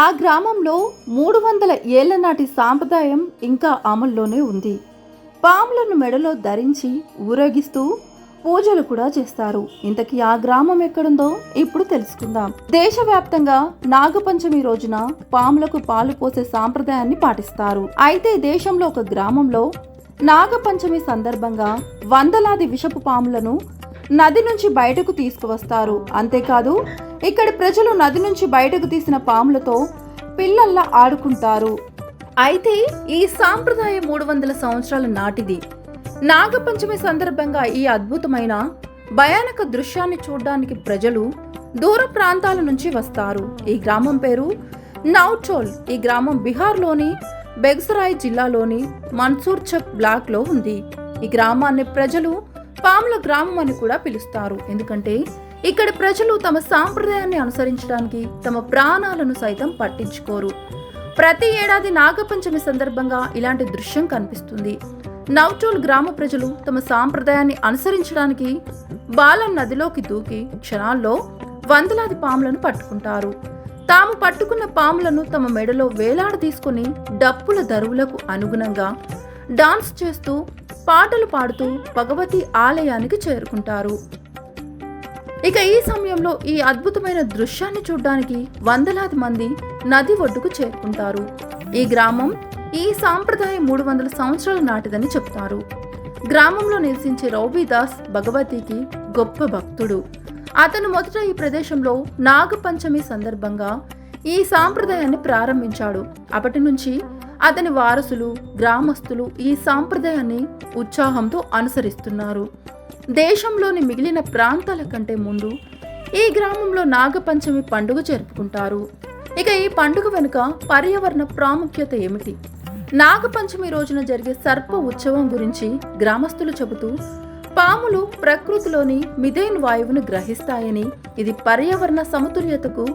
ఆ గ్రామంలో మూడు వందల ఏళ్ళ నాటి సాంప్రదాయం ఇంకా అమల్లోనే ఉంది. పాములను మెడలో ధరించి ఊరేగిస్తూ పూజలు కూడా చేస్తారు. ఇంతకీ ఆ గ్రామం ఎక్కడుందో ఇప్పుడు తెలుసుకుందాం. దేశవ్యాప్తంగా నాగపంచమి రోజున పాములకు పాలు పోసే సాంప్రదాయాన్ని పాటిస్తారు. అయితే దేశంలో ఒక గ్రామంలో నాగపంచమి సందర్భంగా వందలాది విషపు పాములను నది నుంచి బయటకు తీసుకువస్తారు. అంతేకాదు ఇక్కడి ప్రజలు నది నుంచి బయటకు తీసిన పాములతో పిల్లల్లా ఆడుకుంటారు. అయితే ఈ సాంప్రదాయం మూడు వందల సంవత్సరాల నాటిది. నాగపంచమి సందర్భంగా ఈ అద్భుతమైన భయానక దృశ్యాన్ని చూడడానికి ప్రజలు దూర ప్రాంతాల నుంచి వస్తారు. ఈ గ్రామం పేరు నౌచోల్. ఈ గ్రామం బీహార్లోని బెగ్సరాయ్ జిల్లాలోని మన్సూర్ చక్ బ్లాక్లో ఉంది. ఈ గ్రామాన్ని ప్రజలు పాముల గ్రామం అని కూడా పిలుస్తారు. ఎందుకంటే ఇక్కడ ప్రజలు తమ సాంప్రదాయాన్ని అనుసరించడానికి తమ ప్రాణాలను సైతం పట్టించుకోరు. ప్రతి ఏడాది నాగపంచమి సందర్భంగా ఇలాంటి దృశ్యం కనిపిస్తుంది. నౌటోల్ గ్రామ ప్రజలు తమ సాంప్రదాయాన్ని అనుసరించడానికి బాలం నదిలోకి దూకి క్షణాల్లో వందలాది పాములను పట్టుకుంటారు. తాము పట్టుకున్న పాములను తమ మెడలో వేలాడ తీసుకుని డప్పుల దరువులకు అనుగుణంగా డాన్స్ చేస్తూ పాటలు పాడుతూ భగవతి ఆలయానికి చేరుకుంటారు. ఇక ఈ సమయంలో ఈ అద్భుతమైన దృశ్యాన్ని చూడడానికి వందలాది మంది నది ఒడ్డుకు చేరుకుంటారు. ఈ గ్రామం ఈ సాంప్రదాయం మూడు వందల సంవత్సరాల నాటిదని చెప్తారు. గ్రామంలో నివసించే రౌబీదాస్ భగవతికి గొప్ప భక్తుడు. అతను మొదట ఈ ప్రదేశంలో నాగపంచమి సందర్భంగా ఈ సాంప్రదాయాన్ని ప్రారంభించాడు. అప్పటి నుంచి అతని వారసులు గ్రామస్తులు ఈ సాంప్రదాయాన్ని ఉత్సాహంతో అనుసరిస్తున్నారు. దేశంలోని మిగిలిన ప్రాంతాల కంటే ముందు ఈ గ్రామంలో నాగపంచమి పండుగ జరుపుకుంటారు. ఇక ఈ పండుగ వెనుక పర్యావరణ ప్రాముఖ్యత ఏమిటి? నాగపంచమి రోజున జరిగే సర్ప ఉత్సవం గురించి గ్రామస్తులు చెబుతూ పాములు ప్రకృతిలోని మిథేన్ వాయువును గ్రహిస్తాయని ఇది పర్యావరణ సమతుల్యతకు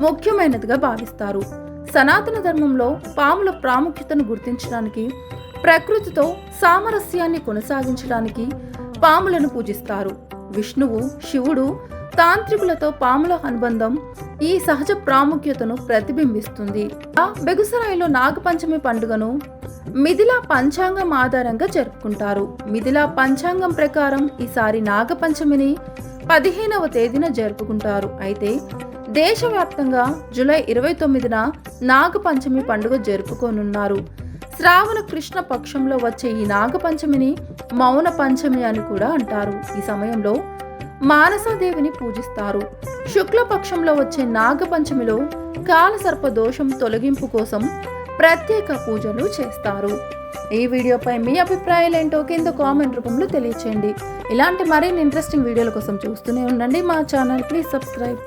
ముఖ్యమైనదిగా భావిస్తారు. సనాతన ధర్మంలో పాముల ప్రాముఖ్యతను గుర్తించడానికి ప్రకృతితో సామరస్యాన్ని కొనసాగించడానికి పాములను పూజిస్తారు. విష్ణువు శివుడు తాంత్రికులతో పాముల అనుబంధం ఈ సహజ ప్రాముఖ్యతను ప్రతిబింబిస్తుంది. ఆ బెగుసరాయిలో నాగపంచమి పండుగను మిథిలా పంచాంగం ఆధారంగా జరుపుకుంటారు. మిథిలా పంచాంగం ప్రకారం ఈసారి నాగపంచమిని పదిహేనవ తేదీన జరుపుకుంటారు. అయితే దేశవ్యాప్తంగా జూలై ఇరవై తొమ్మిదిన నాగపంచమి పండుగ జరుపుకోనున్నారు. శ్రావణ కృష్ణ పక్షంలో వచ్చే ఈ నాగపంచమిని మౌన పంచమి అని కూడా అంటారు. ఈ సమయంలో మానసాదేవిని పూజిస్తారు. శుక్లపక్షంలో వచ్చే నాగపంచమిలో కాలసర్ప దోషం తొలగింపు కోసం ప్రత్యేక పూజలు చేస్తారు. ఈ వీడియోపై మీ అభిప్రాయాలు ఏంటో కింద కామెంట్ రూపంలో తెలియచేయండి. ఇలాంటి మరిన్ని ఇంట్రెస్టింగ్ వీడియోల కోసం చూస్తూనే ఉండండి మా ఛానల్. Please subscribe.